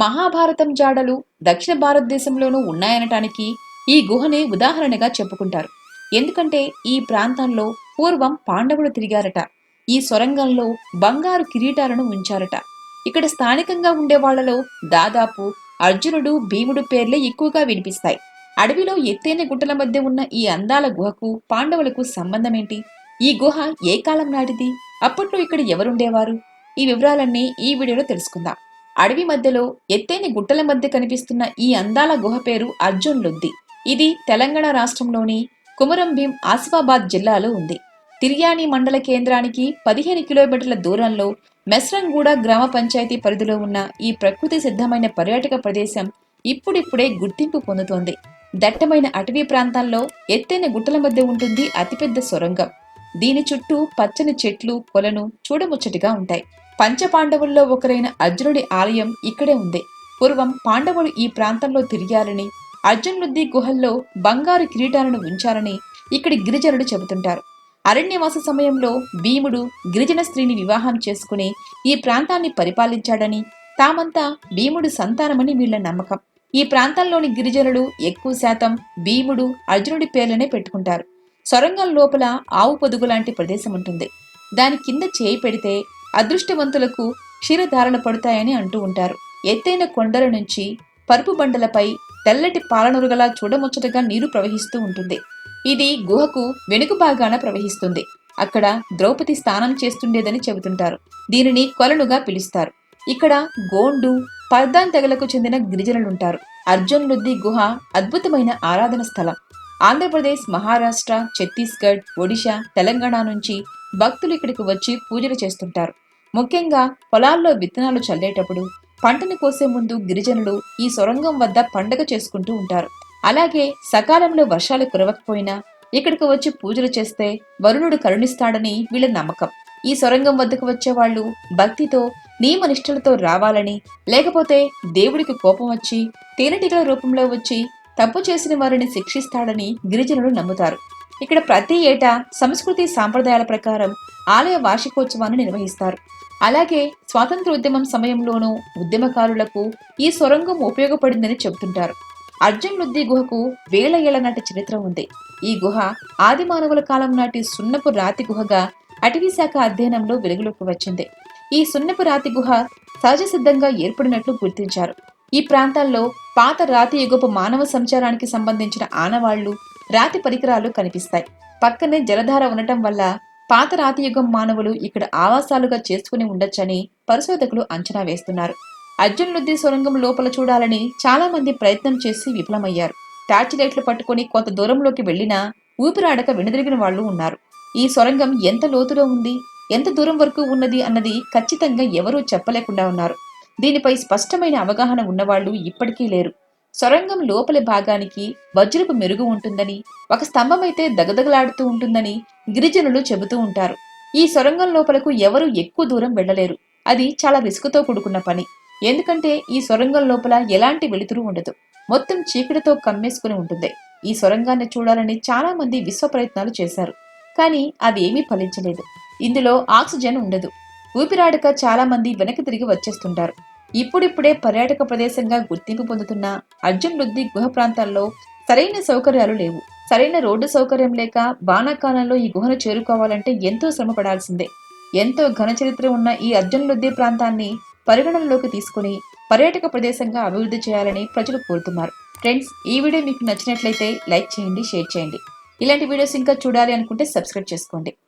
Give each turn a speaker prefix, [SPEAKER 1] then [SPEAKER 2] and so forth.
[SPEAKER 1] మహాభారతం జాడలు దక్షిణ భారతదేశంలోనూ ఉన్నాయనటానికి ఈ గుహనే ఉదాహరణగా చెప్పుకుంటారు. ఎందుకంటే ఈ ప్రాంతంలో పూర్వం పాండవులు తిరిగారట. ఈ సొరంగంలో బంగారు కిరీటాలను ఉంచారట. ఇక్కడ స్థానికంగా ఉండే వాళ్ళలో దాదాపు అర్జునుడు భీముడు పేర్లే ఎక్కువగా వినిపిస్తాయి. అడవిలో ఎత్తైన గుట్టల మధ్య ఉన్న ఈ అందాల గుహకు పాండవులకు సంబంధమేంటి? ఈ గుహ ఏ కాలం నాటిది? అప్పట్లో ఇక్కడ ఎవరుండేవారు? ఈ వివరాలన్నీ ఈ వీడియోలో తెలుసుకుందాం. అడవి మధ్యలో ఎత్తైన గుట్టల మధ్య కనిపిస్తున్న ఈ అందాల గుహ పేరు అర్జున్ లుద్ది. ఇది తెలంగాణ రాష్ట్రంలోని కుమరం భీం ఆసిఫాబాద్ జిల్లాలో ఉంది. తిర్యాని మండల కేంద్రానికి పదిహేను కిలోమీటర్ల దూరంలో మెస్రంగూడ గ్రామ పంచాయతీ పరిధిలో ఉన్న ఈ ప్రకృతి సిద్ధమైన పర్యాటక ప్రదేశం ఇప్పుడిప్పుడే గుర్తింపు పొందుతోంది. దట్టమైన అటవీ ప్రాంతాల్లో ఎత్తైన గుట్టల మధ్య ఉంటుంది అతిపెద్ద సొరంగం. దీని చుట్టూ పచ్చని చెట్లు కొలను చూడముచ్చటిగా ఉంటాయి. పంచపాండవుల్లో ఒకరైన అర్జునుడి ఆలయం ఇక్కడే ఉంది. పూర్వం పాండవులు ఈ ప్రాంతంలో తిరిగారని అర్జునుద్ది గుహల్లో బంగారు కిరీటాలను ఉంచారని ఇక్కడి గిరిజనులు చెబుతుంటారు. అరణ్యవాస సమయంలో భీముడు గిరిజన స్త్రీని వివాహం చేసుకుని ఈ ప్రాంతాన్ని పరిపాలించాడని తామంతా భీముడు సంతానమని వీళ్ళ నమ్మకం. ఈ ప్రాంతంలోని గిరిజనులు ఎక్కువ శాతం భీముడు అర్జునుడి పేర్లనే పెట్టుకుంటారు. సొరంగం లోపల ఆవు పొదుగు లాంటి ప్రదేశం ఉంటుంది దాని కింద చేయి పెడితే అదృష్టవంతులకు క్షీరధారలు పడతాయని అంటూ ఉంటారు. ఎత్తైన కొండల నుంచి పరుపు బండలపై తెల్లటి పాలనురుగలా చూడముచ్చటగా నీరు ప్రవహిస్తూ ఉంటుంది. ఇది గుహకు వెనుక భాగాన ప్రవహిస్తుంది. అక్కడ ద్రౌపది స్నానం చేస్తుండేదని చెబుతుంటారు. దీనిని కొలనుగా పిలుస్తారు. ఇక్కడ గోండు పర్దాన్ తెగలకు చెందిన గిరిజనులుంటారు. అర్జున్లుద్ది గుహ అద్భుతమైన ఆరాధన స్థలం. ఆంధ్రప్రదేశ్ మహారాష్ట్ర ఛత్తీస్గఢ్ ఒడిశా తెలంగాణ నుంచి భక్తులు ఇక్కడికి వచ్చి పూజలు చేస్తుంటారు. ముఖ్యంగా పొలాల్లో విత్తనాలు చల్లేటప్పుడు పంటను కోసే ముందు గిరిజనులు ఈ సొరంగం వద్ద పండగ చేసుకుంటూ ఉంటారు. అలాగే సకాలంలో వర్షాలు కురవకపోయినా ఇక్కడికి వచ్చి పూజలు చేస్తే వరుణుడు కరుణిస్తాడని వీళ్ళ నమ్మకం. ఈ సొరంగం వద్దకు వచ్చే వాళ్ళు భక్తితో నియమనిష్టలతో రావాలని లేకపోతే దేవుడికి కోపం వచ్చి తేనెటీగల రూపంలో వచ్చి తప్పు చేసిన వారిని శిక్షిస్తాడని గిరిజనులు నమ్ముతారు. ఇక్కడ ప్రతి ఏటా సంస్కృతి సాంప్రదాయాల ప్రకారం ఆలయ వార్షికోత్సవాన్ని నిర్వహిస్తారు. అలాగే స్వాతంత్ర ఉద్యమం సమయంలోనూ ఉద్యమకారులకు ఈ సొరంగం ఉపయోగపడిందని చెబుతుంటారు. అర్జున్ లుద్ది గుహకు వేల ఏళ్ళ నాటి చరిత్ర ఉంది. ఈ గుహ ఆది మానవుల కాలం నాటి సున్నపు రాతి గుహగా అటవీ శాఖ అధ్యయనంలో వెలుగులోకి వచ్చింది. ఈ సున్నపు రాతి గుహ సహజ సిద్ధంగా ఏర్పడినట్లు గుర్తించారు. ఈ ప్రాంతాల్లో పాత రాతి యుగపు మానవ సంచారానికి సంబంధించిన ఆనవాళ్ళు రాతి పరికరాలు కనిపిస్తాయి. పక్కనే జలధార ఉండటం వల్ల పాత రాతి యుగం మానవులు ఇక్కడ ఆవాసాలుగా చేసుకుని ఉండొచ్చని పరిశోధకులు అంచనా వేస్తున్నారు. అర్జునులుద్ది సొరంగం లోపల చూడాలని చాలా మంది ప్రయత్నం చేసి విఫలమయ్యారు. టార్చ్ లైట్లు పట్టుకుని కొంత దూరంలోకి వెళ్ళినా ఊపిరాడక వెనుదిరిగిన వాళ్ళు ఉన్నారు. ఈ సొరంగం ఎంత లోతులో ఉంది? ఎంత దూరం వరకు ఉన్నది అన్నది ఖచ్చితంగా ఎవరూ చెప్పలేకుండా ఉన్నారు. దీనిపై స్పష్టమైన అవగాహన ఉన్నవాళ్ళు ఇప్పటికీ లేరు. సొరంగం లోపలి భాగానికి వజ్రపు మెరుగు ఉంటుందని ఒక స్తంభమైతే దగదగలాడుతూ ఉంటుందని గిరిజనులు చెబుతూ ఉంటారు. ఈ సొరంగం లోపలకు ఎవరు ఎక్కువ దూరం వెళ్ళలేరు అది చాలా రిస్కుతో కూడుకున్న పని. ఎందుకంటే ఈ సొరంగం లోపల ఎలాంటి వెలుతురు ఉండదు. మొత్తం చీకటితో కమ్మేసుకుని ఉంటుంది. ఈ సొరంగాన్ని చూడాలని చాలా మంది విశ్వ ప్రయత్నాలు చేశారు. కానీ అది ఏమీ ఫలించలేదు. ఇందులో ఆక్సిజన్ ఉండదు. ఊపిరాడక చాలా మంది వెనక్కి తిరిగి వచ్చేస్తుంటారు. ఇప్పుడిప్పుడే పర్యాటక ప్రదేశంగా గుర్తింపు పొందుతున్న అర్జున్ లుద్ది గుహ ప్రాంతాల్లో సరైన సౌకర్యాలు లేవు. సరైన రోడ్డు సౌకర్యం లేక వానాకాలంలో ఈ గుహను చేరుకోవాలంటే ఎంతో శ్రమ పడాల్సిందే. ఎంతో ఘన చరిత్ర ఉన్న ఈ అర్జున్ లుద్ది ప్రాంతాన్ని పరిగణనలోకి తీసుకుని పర్యాటక ప్రదేశంగా అభివృద్ధి చేయాలని ప్రజలు కోరుతున్నారు. ఫ్రెండ్స్ ఈ వీడియో మీకు నచ్చినట్లయితే లైక్ చేయండి షేర్ చేయండి. ఇలాంటి వీడియోస్ ఇంకా చూడాలి అనుకుంటే సబ్స్క్రైబ్ చేసుకోండి.